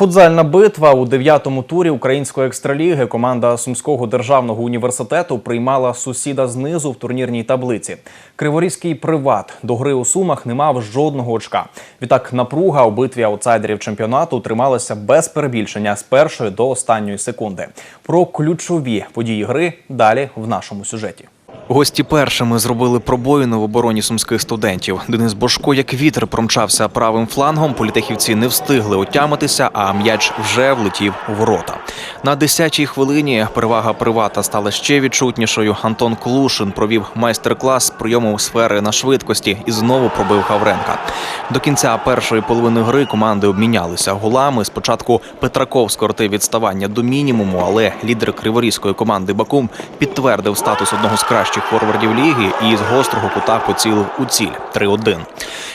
Футзальна битва у дев'ятому турі української екстраліги команда Сумського державного університету приймала сусіда знизу в турнірній таблиці. Криворізький приват до гри у сумах не мав жодного очка. Відтак напруга у битві аутсайдерів чемпіонату трималася без перебільшення з першої до останньої секунди. Про ключові події гри далі в нашому сюжеті. Гості першими зробили пробоїну в обороні сумських студентів. Денис Бошко, як вітер, промчався правим флангом. Політехівці не встигли отямитися, а м'яч вже влетів у ворота. На 10-й хвилині перевага привата стала ще відчутнішою. Антон Клушин провів майстер-клас з прийому сфери на швидкості і знову пробив Гавренка. До кінця першої половини гри команди обмінялися голами. Спочатку Петраков скоротив відставання до мінімуму, але лідер криворізької команди Бакум підтвердив статус одного з кращих форвардів ліги і з гострого кута поцілив у ціль 3-1.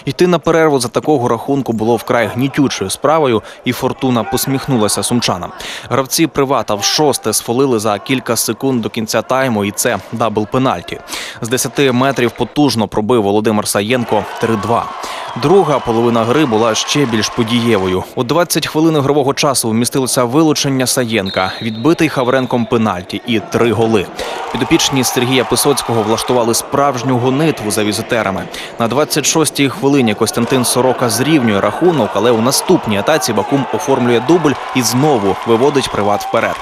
Йти на перерву за такого рахунку було вкрай гнітючою справою, і фортуна посміхнулася сумчанам. Гравці привата в шосте сфолили за кілька секунд до кінця тайму, і це дабл пенальті. З 10 метрів потужно пробив Володимир Саєнко 3-2. Друга половина гри була ще більш подієвою. У 20 хвилин ігрового часу вмістилося вилучення Саєнка, відбитий Хавренком пенальті і три голи. Підопічні Сергія Писоцького влаштували справжню гонитву за візитерами. На 26-й хвилині Костянтин Сорока зрівнює рахунок, але у наступній атаці Бакум оформлює дубль і знову виводить приват вперед.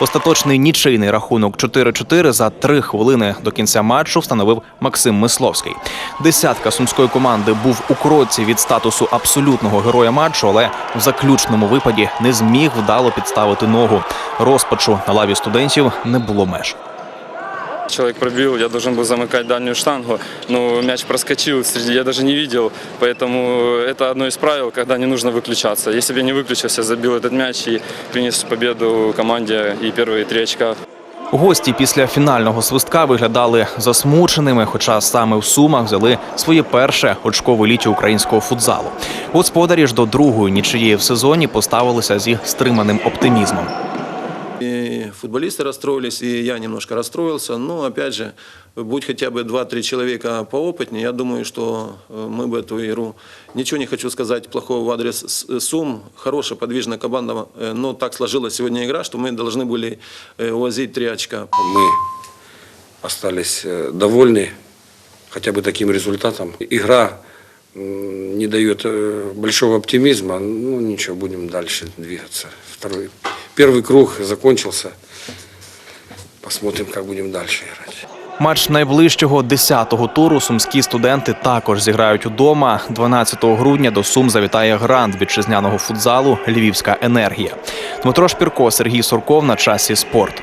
Остаточний нічийний рахунок 4-4 за три хвилини до кінця матчу встановив Максим Мисловський. Десятка сумської команди був у кроці від статусу абсолютного героя матчу, але в заключному випаді не зміг вдало підставити ногу. Розпачу на лаві студентів не було меж. Человек пробил, я должен был замыкать дальнюю штангу, но мяч проскочил, среди- я даже не видел, поэтому это одно из правил, когда не нужно выключаться. Если бы я не выключился, забил этот мяч и принес победу команде и первые три очка. Гості після фінального свистка виглядали засмученими, хоча саме в Сумах взяли своє перше очкове літі українського футзалу. Господарі ж до другої нічиєї в сезоні поставилися зі стриманим оптимізмом. Футболисты расстроились, и я немножко расстроился. Но, опять же, будь хотя бы 2-3 человека поопытнее, я думаю, что э, мы бы эту игру... Ничего не хочу сказать плохого в адрес С- Сум. Хорошая, подвижная команда. э, Но так сложилась сегодня игра, что мы должны были э, увозить 3 очка. Мы остались э, довольны хотя бы таким результатом. Игра не дает э, большого оптимизма. Ну ничего, будем дальше двигаться. Второй, первый круг закончился. Посмотрим, как будем дальше играть. Матч найближчого 10-го туру сумські студенти також зіграють удома. 12 грудня до Сум завітає грант вітчизняного футзалу Львівська енергія. Дмитро Шпірко, Сергій Сурков на часі спорт.